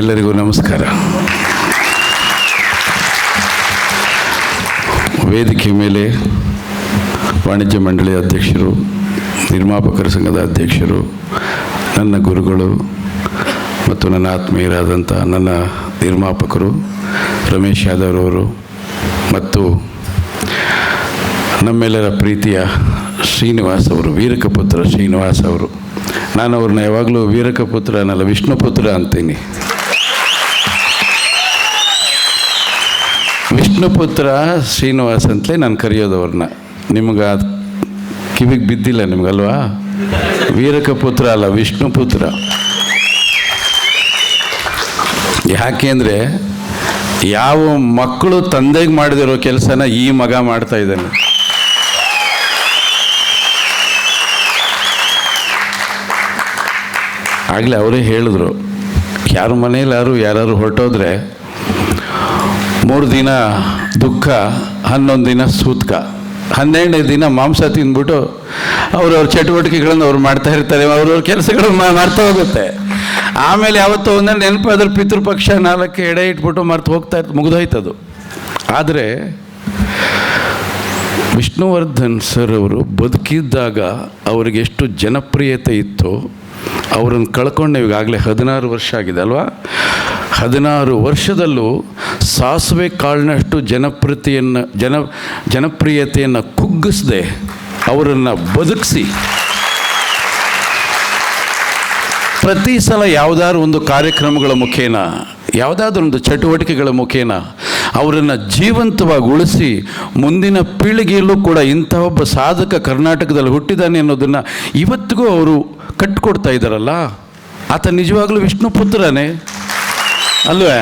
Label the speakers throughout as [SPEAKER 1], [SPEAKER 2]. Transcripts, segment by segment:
[SPEAKER 1] ಎಲ್ಲರಿಗೂ ನಮಸ್ಕಾರ. ವೇದಿಕೆ ಮೇಲೆ ವಾಣಿಜ್ಯ ಮಂಡಳಿ ಅಧ್ಯಕ್ಷರು, ನಿರ್ಮಾಪಕರ ಸಂಘದ ಅಧ್ಯಕ್ಷರು, ನನ್ನ ಗುರುಗಳು ಮತ್ತು ನನ್ನ ಆತ್ಮೀಯರಾದಂಥ ನನ್ನ ನಿರ್ಮಾಪಕರು ರಮೇಶ್ ಯಾದವ್ ಅವರು ಮತ್ತು ನಮ್ಮೆಲ್ಲರ ಪ್ರೀತಿಯ ಶ್ರೀನಿವಾಸ್ ಅವರು, ವೀರಕಪುತ್ರ ಶ್ರೀನಿವಾಸ್ ಅವರು. ನಾನು ಅವ್ರನ್ನ ಯಾವಾಗಲೂ ವೀರಕಪುತ್ರ ಅನ್ನಲ್ಲ, ವಿಷ್ಣುಪುತ್ರ ಅಂತೀನಿ. ವಿಷ್ಣುಪುತ್ರ ಶ್ರೀನಿವಾಸ್ ಅಂತಲೇ ನಾನು ಕರೆಯೋದು ಅವ್ರನ್ನ ನಿಮ್ಗೆ ಅದು ಕಿವಿಗೆ ಬಿದ್ದಿಲ್ಲ ನಿಮ್ಗಲ್ವಾ? ವೀರಕಪುತ್ರ ಅಲ್ಲ, ವಿಷ್ಣುಪುತ್ರ. ಯಾಕೆಂದರೆ ಯಾವ ಮಕ್ಕಳು ತಂದೆಗೆ ಮಾಡದಿರೋ ಕೆಲಸನ ಈ ಮಗ ಮಾಡ್ತಾ ಇದ್ದಾನೆ. ಆಗಲೇ ಅವರೇ ಹೇಳಿದ್ರು, ಯಾರ ಮನೇಲಿ ಯಾರು ಯಾರು ಹೊರಟೋದ್ರೆ ಮೂರು ದಿನ ದುಃಖ, ಹನ್ನೊಂದು ದಿನ ಸೂತ್ಕ. ಹನ್ನೆರಡನೇ ದಿನ ಮಾಂಸ ತಿಂದ್ಬಿಟ್ಟು ಅವ್ರವ್ರ ಚಟುವಟಿಕೆಗಳನ್ನು ಅವ್ರು ಮಾಡ್ತಾ ಇರ್ತಾರೆ ಅವ್ರವ್ರ ಕೆಲಸಗಳನ್ನು ಮಾಡ್ತಾ ಹೋಗುತ್ತೆ. ಆಮೇಲೆ ಯಾವತ್ತೋ ಒಂದೇ ನೆನಪಾದ್ರೆ ಪಿತೃಪಕ್ಷ ನಾಲ್ಕು ಎಡೆ ಇಟ್ಬಿಟ್ಟು ಮರ್ತು ಹೋಗ್ತಾ ಇರ್ತ, ಮುಗಿದೋಯ್ತದು. ಆದರೆ ವಿಷ್ಣುವರ್ಧನ್ ಸರ್ ಅವರು ಬದುಕಿದ್ದಾಗ ಅವ್ರಿಗೆ ಎಷ್ಟು ಜನಪ್ರಿಯತೆ ಇತ್ತು, ಅವರನ್ನು ಕಳ್ಕೊಂಡು ಈಗಾಗಲೇ ಹದಿನಾರು ವರ್ಷ ಆಗಿದೆ ಅಲ್ವಾ? ಹದಿನಾರು ವರ್ಷದಲ್ಲೂ ಸಾಸಿವೆ ಕಾಳಿನಷ್ಟು ಜನಪ್ರಿಯತೆಯನ್ನು, ಜನ, ಜನಪ್ರಿಯತೆಯನ್ನು ಕುಗ್ಗಿಸದೆ ಅವರನ್ನು ಬದುಕಿಸಿ. ಪ್ರತಿ ಸಲ ಯಾವುದಾದ್ರು ಒಂದು ಕಾರ್ಯಕ್ರಮಗಳ ಮುಖೇನ, ಯಾವುದಾದ್ರೂ ಒಂದು ಚಟುವಟಿಕೆಗಳ ಮುಖೇನ ಅವರನ್ನು ಜೀವಂತವಾಗಿ ಉಳಿಸಿ ಮುಂದಿನ ಪೀಳಿಗೆಯಲ್ಲೂ ಕೂಡ ಇಂಥ ಒಬ್ಬ ಸಾಧಕ ಕರ್ನಾಟಕದಲ್ಲಿ ಹುಟ್ಟಿದ್ದಾನೆ ಅನ್ನೋದನ್ನು ಇವತ್ತಿಗೂ ಅವರು ಕಟ್ಟಿಕೊಡ್ತಾ ಇದ್ದಾರಲ್ಲ? ಆತ ನಿಜವಾಗಲೂ ವಿಷ್ಣು ಪುತ್ರನೇ ಅಲ್ವೇ?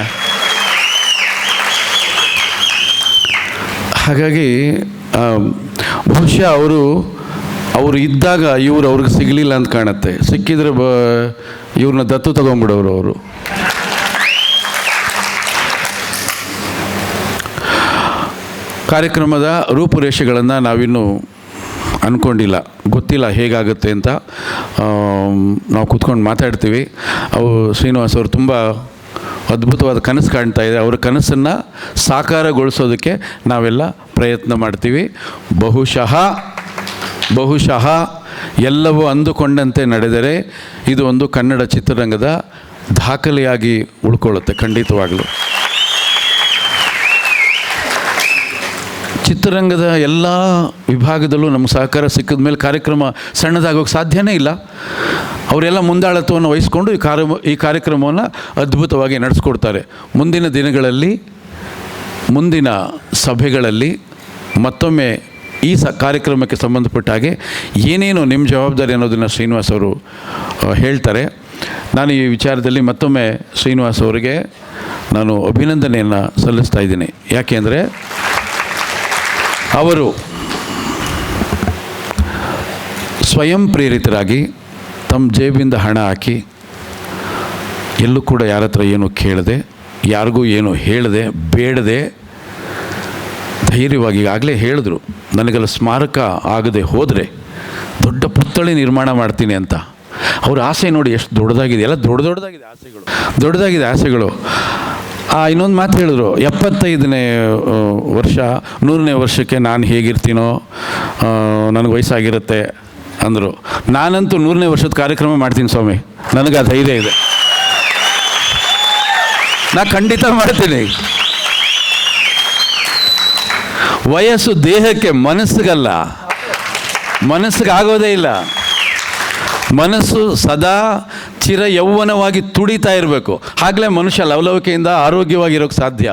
[SPEAKER 1] ಹಾಗಾಗಿ ಬಹುಶಃ ಅವರು ಅವರು ಇದ್ದಾಗ ಇವರು ಅವ್ರಿಗೆ ಸಿಗಲಿಲ್ಲ ಅಂತ ಕಾಣುತ್ತೆ. ಸಿಕ್ಕಿದ್ರೆ ಬ, ಇವ್ರನ್ನ ದತ್ತು ತಗೊಂಡ್ಬಿಡೋರು ಅವರು. ಕಾರ್ಯಕ್ರಮದ ರೂಪುರೇಷೆಗಳನ್ನು ನಾವಿನ್ನೂ ಅಂದ್ಕೊಂಡಿಲ್ಲ ಗೊತ್ತಿಲ್ಲ ಹೇಗಾಗುತ್ತೆ ಅಂತ ನಾವು ಕೂತ್ಕೊಂಡು ಮಾತಾಡ್ತೀವಿ. ಅವು ಶ್ರೀನಿವಾಸ್ ಅವರು ತುಂಬ ಅದ್ಭುತವಾದ ಕನಸು ಕಾಣ್ತಾ ಇದೆ. ಅವರ ಕನಸನ್ನು ಸಾಕಾರಗೊಳಿಸೋದಕ್ಕೆ ನಾವೆಲ್ಲ ಪ್ರಯತ್ನ ಮಾಡ್ತೀವಿ. ಬಹುಶಃ ಬಹುಶಃ ಎಲ್ಲವೂ ಅಂದುಕೊಂಡಂತೆ ನಡೆದರೆ ಇದು ಒಂದು ಕನ್ನಡ ಚಿತ್ರರಂಗದ ದಾಖಲೆಯಾಗಿ ಉಳ್ಕೊಳ್ಳುತ್ತೆ ಖಂಡಿತವಾಗಲೂ. ಚಿತ್ರರಂಗದ ಎಲ್ಲ ವಿಭಾಗದಲ್ಲೂ ನಮ್ಗೆ ಸಹಕಾರ ಸಿಕ್ಕಿದ ಮೇಲೆ ಕಾರ್ಯಕ್ರಮ ಸಣ್ಣದಾಗೋಕ್ಕೆ ಸಾಧ್ಯನೇ ಇಲ್ಲ. ಅವರೆಲ್ಲ ಮುಂದಾಳತ್ವವನ್ನು ವಹಿಸಿಕೊಂಡು ಈ ಕಾರ್ಯ, ಈ ಕಾರ್ಯಕ್ರಮವನ್ನು ಅದ್ಭುತವಾಗಿ ನಡೆಸ್ಕೊಡ್ತಾರೆ. ಮುಂದಿನ ದಿನಗಳಲ್ಲಿ, ಮುಂದಿನ ಸಭೆಗಳಲ್ಲಿ ಮತ್ತೊಮ್ಮೆ ಈ ಸ, ಕಾರ್ಯಕ್ರಮಕ್ಕೆ ಸಂಬಂಧಪಟ್ಟ ಹಾಗೆ ಏನೇನು ನಿಮ್ಮ ಜವಾಬ್ದಾರಿ ಅನ್ನೋದನ್ನು ಶ್ರೀನಿವಾಸ್ ಅವರು ಹೇಳ್ತಾರೆ. ನಾನು ಈ ವಿಚಾರದಲ್ಲಿ ಮತ್ತೊಮ್ಮೆ ಶ್ರೀನಿವಾಸ್ ಅವರಿಗೆ ನಾನು ಅಭಿನಂದನೆಯನ್ನು ಸಲ್ಲಿಸ್ತಾ ಇದ್ದೀನಿ. ಯಾಕೆಂದರೆ ಅವರು ಸ್ವಯಂ ಪ್ರೇರಿತರಾಗಿ ತಮ್ಮ ಜೇಬಿಂದ ಹಣ ಹಾಕಿ ಎಲ್ಲೂ ಕೂಡ ಯಾರ ಹತ್ರ ಏನು ಕೇಳದೆ, ಯಾರಿಗೂ ಏನು ಹೇಳದೆ, ಬೇಡದೆ ಧೈರ್ಯವಾಗಿ ಆಗಲೇ ಹೇಳಿದ್ರು, ನನಗೆಲ್ಲ ಸ್ಮಾರಕ ಆಗದೆ ಹೋದರೆ ದೊಡ್ಡ ಪುತ್ಥಳಿ ನಿರ್ಮಾಣ ಮಾಡ್ತೀನಿ ಅಂತ. ಅವ್ರ ಆಸೆ ನೋಡಿ ಎಷ್ಟು ದೊಡ್ಡದಾಗಿದೆ. ಎಲ್ಲ ದೊಡ್ಡ ದೊಡ್ಡದಾಗಿದೆ ಆಸೆಗಳು. ದೊಡ್ಡದಾಗಿದೆ ಆಸೆಗಳು. ಆ, ಇನ್ನೊಂದು ಮಾತು ಹೇಳಿದ್ರು. ಎಪ್ಪತ್ತೈದನೇ ವರ್ಷ, ನೂರನೇ ವರ್ಷಕ್ಕೆ ನಾನು ಹೇಗಿರ್ತೀನೋ ನನಗೆ ವಯಸ್ಸಾಗಿರುತ್ತೆ ಅಂದರು. ನಾನಂತೂ ನೂರನೇ ವರ್ಷದ ಕಾರ್ಯಕ್ರಮ ಮಾಡ್ತೀನಿ ಸ್ವಾಮಿ. ನನಗೆ ಆ ಧೈರ್ಯ ಇದೆ. ನಾ ಖಂಡಿತ ಮಾಡ್ತೀನಿ. ವಯಸ್ಸು ದೇಹಕ್ಕೆ ಮನಸ್ಸಿಗಲ್ಲ. ಮನಸ್ಸಿಗೆ ಆಗೋದೇ ಇಲ್ಲ. ಮನಸ್ಸು ಸದಾ ಚಿರ ಯೌವನವಾಗಿ ತುಡಿತಾ ಇರಬೇಕು. ಆಗಲೇ ಮನುಷ್ಯ ಲವಲವಿಕೆಯಿಂದ ಆರೋಗ್ಯವಾಗಿರೋಕ್ಕೆ ಸಾಧ್ಯ.